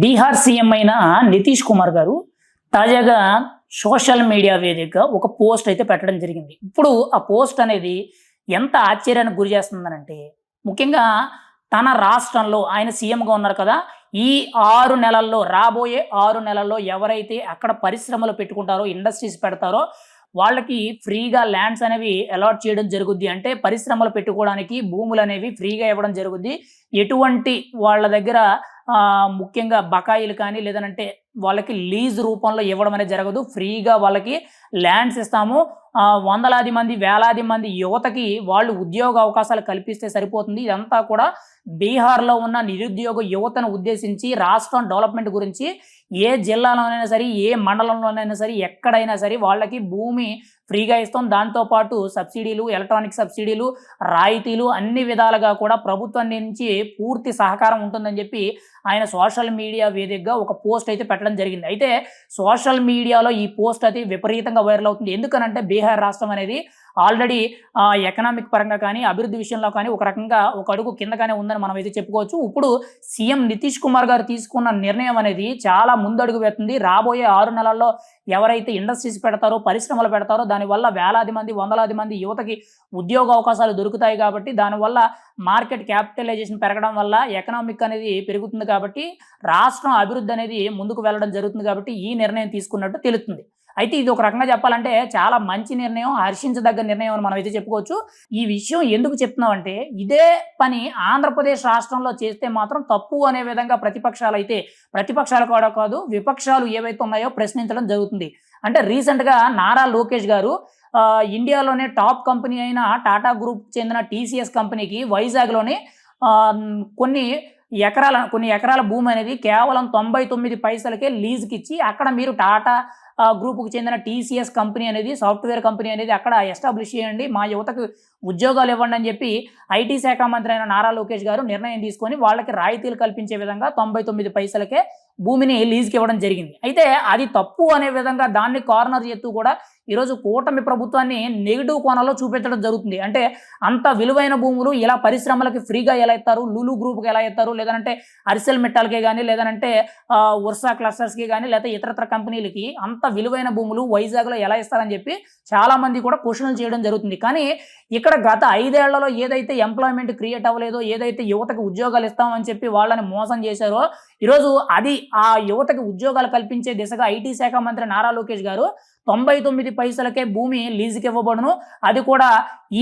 Bihar CM అయిన నితీష్ కుమార్ గారు తాజాగా సోషల్ మీడియా వేదికగా ఒక పోస్ట్ అయితే పెట్టడం జరిగింది. ఇప్పుడు ఆ పోస్ట్ అనేది ఎంత ఆశ్చర్యానికి గురి చేస్తుందనంటే ముఖ్యంగా తన రాష్ట్రంలో ఆయన సీఎంగా ఉన్నారు కదా ఈ ఆరు నెలల్లో రాబోయే ఆరు నెలల్లో ఎవరైతే అక్కడ పరిశ్రమలు పెట్టుకుంటారో ఇండస్ట్రీస్ పెడతారో వాళ్ళకి ఫ్రీగా ల్యాండ్స్ అనేవి అలాట్ చేయడం జరుగుద్ది. అంటే పరిశ్రమలు పెట్టుకోవడానికి భూములు అనేవి ఫ్రీగా ఇవ్వడం జరుగుద్ది. ఎటువంటి వాళ్ళ దగ్గర ముఖ్యంగా బకాయిలు కానీ లేదనంటే వాళ్ళకి లీజ్ రూపంలో ఇవ్వడం అనేది జరగదు. ఫ్రీగా వాళ్ళకి ల్యాండ్స్ ఇస్తాము. వందలాది మంది వేలాది మంది యువతకి వాళ్ళు ఉద్యోగ అవకాశాలు కల్పిస్తే సరిపోతుంది. ఇదంతా కూడా బీహార్లో ఉన్న నిరుద్యోగ యువతను ఉద్దేశించి రాష్ట్రం డెవలప్మెంట్ గురించి ఏ జిల్లాలోనైనా సరే ఏ మండలంలోనైనా సరే ఎక్కడైనా సరే వాళ్ళకి భూమి ఫ్రీగా ఇస్తాం. దాంతోపాటు సబ్సిడీలు ఎలక్ట్రానిక్ సబ్సిడీలు రాయితీలు అన్ని విధాలుగా కూడా ప్రభుత్వం నుంచి పూర్తి సహకారం ఉంటుందని చెప్పి ఆయన సోషల్ మీడియా వేదికగా ఒక పోస్ట్ అయితే పెట్టడం జరిగింది. అయితే సోషల్ మీడియాలో ఈ పోస్ట్ అయితే విపరీతంగా వైరల్ అవుతుంది. ఎందుకనంటే బీహార్ రాష్ట్రం అనేది ఆల్రెడీ ఎకనామిక్ పరంగా కానీ అభివృద్ధి విషయంలో కానీ ఒక రకంగా ఒక అడుగు కిందగానే ఉందని మనం అయితే చెప్పుకోవచ్చు. ఇప్పుడు సీఎం నితీష్ కుమార్ గారు తీసుకున్న నిర్ణయం అనేది చాలా ముందడుగు వేస్తుంది. రాబోయే ఆరు నెలల్లో ఎవరైతే ఇండస్ట్రీస్ పెడతారో పరిశ్రమలు పెడతారో దానివల్ల వేలాది మంది వందలాది మంది యువతకి ఉద్యోగ అవకాశాలు దొరుకుతాయి కాబట్టి దానివల్ల మార్కెట్ క్యాపిటలైజేషన్ పెరగడం వల్ల ఎకనామిక్ అనేది పెరుగుతుంది కాబట్టి రాష్ట్రం అభివృద్ధి అనేది ముందుకు వెళ్ళడం జరుగుతుంది కాబట్టి ఈ నిర్ణయం తీసుకున్నట్టు తెలుస్తుంది. అయితే ఇది ఒక రకంగా చెప్పాలంటే చాలా మంచి నిర్ణయం హర్షించదగ్గ నిర్ణయం అని మనం అయితే చెప్పుకోవచ్చు. ఈ విషయం ఎందుకు చెప్తున్నామంటే ఇదే పని ఆంధ్రప్రదేశ్ రాష్ట్రంలో చేస్తే మాత్రం తప్పు అనే విధంగా ప్రతిపక్షాలు అయితే ప్రతిపక్షాలు కూడా కాదు విపక్షాలు ఏవైతే ఉన్నాయో ప్రశ్నించడం జరుగుతుంది. అంటే రీసెంట్గా నారా లోకేష్ గారు ఇండియాలోనే టాప్ కంపెనీ అయిన టాటా గ్రూప్ చెందిన టీసీఎస్ కంపెనీకి వైజాగ్లోని కొన్ని ఎకరాల కొన్ని ఎకరాల భూమి అనేది కేవలం తొంభై తొమ్మిది పైసలకే లీజుకి ఇచ్చి అక్కడ మీరు టాటా గ్రూపుకు చెందిన టీసీఎస్ కంపెనీ అనేది సాఫ్ట్వేర్ కంపెనీ అనేది అక్కడ ఎస్టాబ్లిష్ చేయండి. మా యువతకు ఉద్యోగాలు ఇవ్వండి అని చెప్పి ఐటీ శాఖ మంత్రి అయిన నారా లోకేష్ గారు నిర్ణయం తీసుకొని వాళ్ళకి రాయితీలు కల్పించే విధంగా తొంభై తొమ్మిది పైసలకే భూమిని లీజుకి ఇవ్వడం జరిగింది. అయితే అది తప్పు అనే విధంగా దాన్ని కార్నర్ చేస్తూ కూడా ఈరోజు కూటమి ప్రభుత్వాన్ని నెగిటివ్ కోణంలో చూపించడం జరుగుతుంది. అంటే అంత విలువైన భూములు ఇలా పరిశ్రమలకి ఫ్రీగా ఎలా ఇస్తారు? లూలు గ్రూప్కి ఎలా ఇస్తారు? లేదంటే అరిసెల్ మెట్టాల్కి కానీ లేదంటే ఉర్సా క్లస్టర్స్కి కానీ లేకపోతే ఇతరత్ర కంపెనీలకి అంత విలువైన భూములు వైజాగ్లో ఎలా ఇస్తారని చెప్పి చాలామంది కూడా క్వశ్చన్లు చేయడం జరుగుతుంది. కానీ ఇక్కడ గత ఐదేళ్ళలో ఏదైతే ఎంప్లాయ్మెంట్ క్రియేట్ అవ్వలేదో ఏదైతే యువతకు ఉద్యోగాలు ఇస్తామని చెప్పి వాళ్ళని మోసం చేశారో ఈరోజు అది ఆ యువతకు ఉద్యోగాలు కల్పించే దిశగా ఐటీ శాఖ మంత్రి నారా లోకేష్ గారు తొంభై తొమ్మిది పైసలకే భూమి లీజుకి ఇవ్వబడును అది కూడా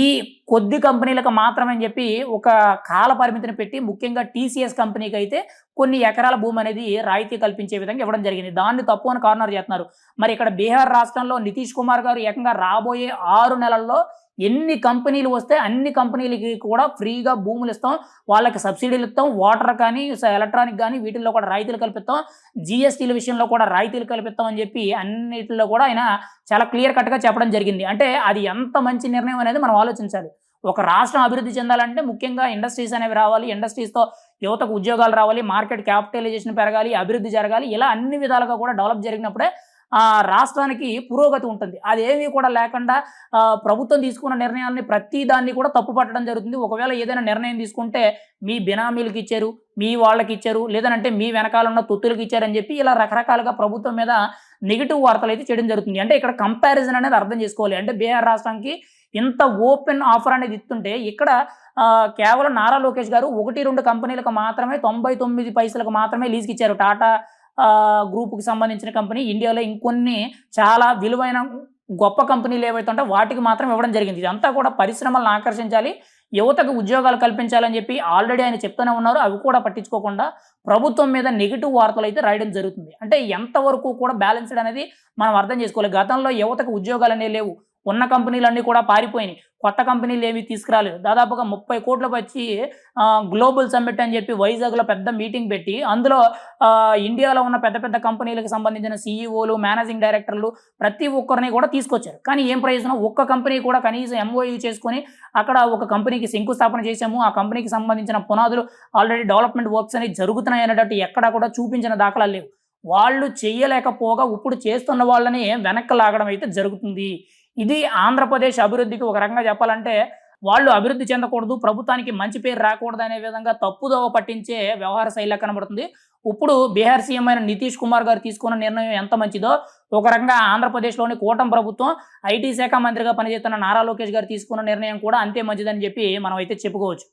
ఈ కొద్ది కంపెనీలకు మాత్రమే అని చెప్పి ఒక కాల పరిమితిని పెట్టి ముఖ్యంగా టీసీఎస్ కంపెనీకి అయితే కొన్ని ఎకరాల భూమి అనేది రాయితీ కల్పించే విధంగా ఇవ్వడం జరిగింది. దాన్ని తప్పు అని కార్నర్ చేస్తున్నారు. మరి ఇక్కడ బీహార్ రాష్ట్రంలో నితీష్ కుమార్ గారు ఏకంగా రాబోయే ఆరు నెలల్లో ఎన్ని కంపెనీలు వస్తే అన్ని కంపెనీలకి కూడా ఫ్రీగా భూములు ఇస్తాం. వాళ్ళకి సబ్సిడీలు ఇస్తాం. వాటర్ కానీ ఎలక్ట్రానిక్ కానీ వీటిల్లో కూడా రాయితీలు కల్పిస్తాం. జిఎస్టీల విషయంలో కూడా రాయితీలు కల్పిస్తాం అని చెప్పి అన్నిటిలో కూడా ఆయన చాలా క్లియర్ కట్గా చెప్పడం జరిగింది. అంటే అది ఎంత మంచి నిర్ణయం అనేది మనం ఆలోచించాలి. ఒక రాష్ట్రం అభివృద్ధి చెందాలంటే ముఖ్యంగా ఇండస్ట్రీస్ అనేవి రావాలి ఇండస్ట్రీస్తో యువతకు ఉద్యోగాలు రావాలి మార్కెట్ క్యాపిటలైజేషన్ పెరగాలి అభివృద్ధి జరగాలి ఇలా అన్ని విధాలుగా కూడా డెవలప్ జరిగినప్పుడే రాష్ట్రానికి పురోగతి ఉంటుంది. అదేమీ కూడా లేకుండా ప్రభుత్వం తీసుకున్న నిర్ణయాలని ప్రతి దాన్ని కూడా తప్పు పట్టడం జరుగుతుంది. ఒకవేళ ఏదైనా నిర్ణయం తీసుకుంటే మీ బినామీలకు ఇచ్చారు మీ వాళ్ళకి ఇచ్చారు లేదనంటే మీ వెనకాల ఉన్న తొత్తులకు ఇచ్చారని చెప్పి ఇలా రకరకాలుగా ప్రభుత్వం మీద నెగిటివ్ వార్తలు అయితే చేయడం జరుగుతుంది. అంటే ఇక్కడ కంపారిజన్ అనేది అర్థం చేసుకోవాలి. అంటే బీహార్ రాష్ట్రానికి ఇంత ఓపెన్ ఆఫర్ అనేది ఇస్తుంటే ఇక్కడ కేవలం నారా లోకేష్ గారు ఒకటి రెండు కంపెనీలకు మాత్రమే తొంభై తొమ్మిది పైసలకు మాత్రమే లీజ్కి ఇచ్చారు. టాటా గ్రూపుకి సంబంధించిన కంపెనీ ఇండియాలో ఇంకొన్ని చాలా విలువైన గొప్ప కంపెనీలు ఏవైతే ఉంటాయో వాటికి మాత్రం ఇవ్వడం జరిగింది. ఇదంతా కూడా పరిశ్రమలను ఆకర్షించాలి యువతకు ఉద్యోగాలు కల్పించాలని చెప్పి ఆల్రెడీ ఆయన చెప్తూనే ఉన్నారు. అవి కూడా పట్టించుకోకుండా ప్రభుత్వం మీద నెగిటివ్ వార్తలు అయితే రాయడం జరుగుతుంది. అంటే ఎంతవరకు కూడా బ్యాలెన్స్డ్ అనేది మనం అర్థం చేసుకోవాలి. గతంలో యువతకు ఉద్యోగాలు అనేవి లేవు. ఉన్న కంపెనీలన్నీ కూడా పారిపోయినాయి. కొత్త కంపెనీలు ఏవి తీసుకురాలేదు. దాదాపుగా ముప్పై కోట్లకు వచ్చి గ్లోబల్ సమ్మిట్ అని చెప్పి వైజాగ్లో పెద్ద మీటింగ్ పెట్టి అందులో ఇండియాలో ఉన్న పెద్ద పెద్ద కంపెనీలకు సంబంధించిన సీఈఓలు మేనేజింగ్ డైరెక్టర్లు ప్రతి ఒక్కరిని కూడా తీసుకొచ్చారు. కానీ ఏం ప్రయోజనం? ఒక్క కంపెనీ కూడా కనీసం ఎంఓయూ చేసుకొని అక్కడ ఒక కంపెనీకి శంకుస్థాపన చేశాము. ఆ కంపెనీకి సంబంధించిన పునాదులు ఆల్రెడీ డెవలప్మెంట్ వర్క్స్ అనేవి జరుగుతున్నాయి అనేటట్టు ఎక్కడా కూడా చూపించిన దాఖలాలు లేవు. వాళ్ళు చేయలేకపోగా ఇప్పుడు చేస్తున్న వాళ్ళని వెనక్కి లాగడం అయితే జరుగుతుంది. ఇది ఆంధ్రప్రదేశ్ అభివృద్ధికి ఒక రకంగా చెప్పాలంటే వాళ్ళు అభివృద్ధి చెందకూడదు ప్రభుత్వానికి మంచి పేరు రాకూడదు అనే విధంగా తప్పుదోవ పట్టించే వ్యవహార శైలిగా కనబడుతుంది. ఇప్పుడు బీహార్ సీఎం అయిన నితీష్ కుమార్ గారు తీసుకున్న నిర్ణయం ఎంత మంచిదో ఒక రకంగా ఆంధ్రప్రదేశ్లోని కూటమి ప్రభుత్వం ఐటీ శాఖ మంత్రిగా పనిచేస్తున్న నారా లోకేష్ గారు తీసుకున్న నిర్ణయం కూడా అంతే మంచిదని చెప్పి మనం అయితే చెప్పుకోవచ్చు.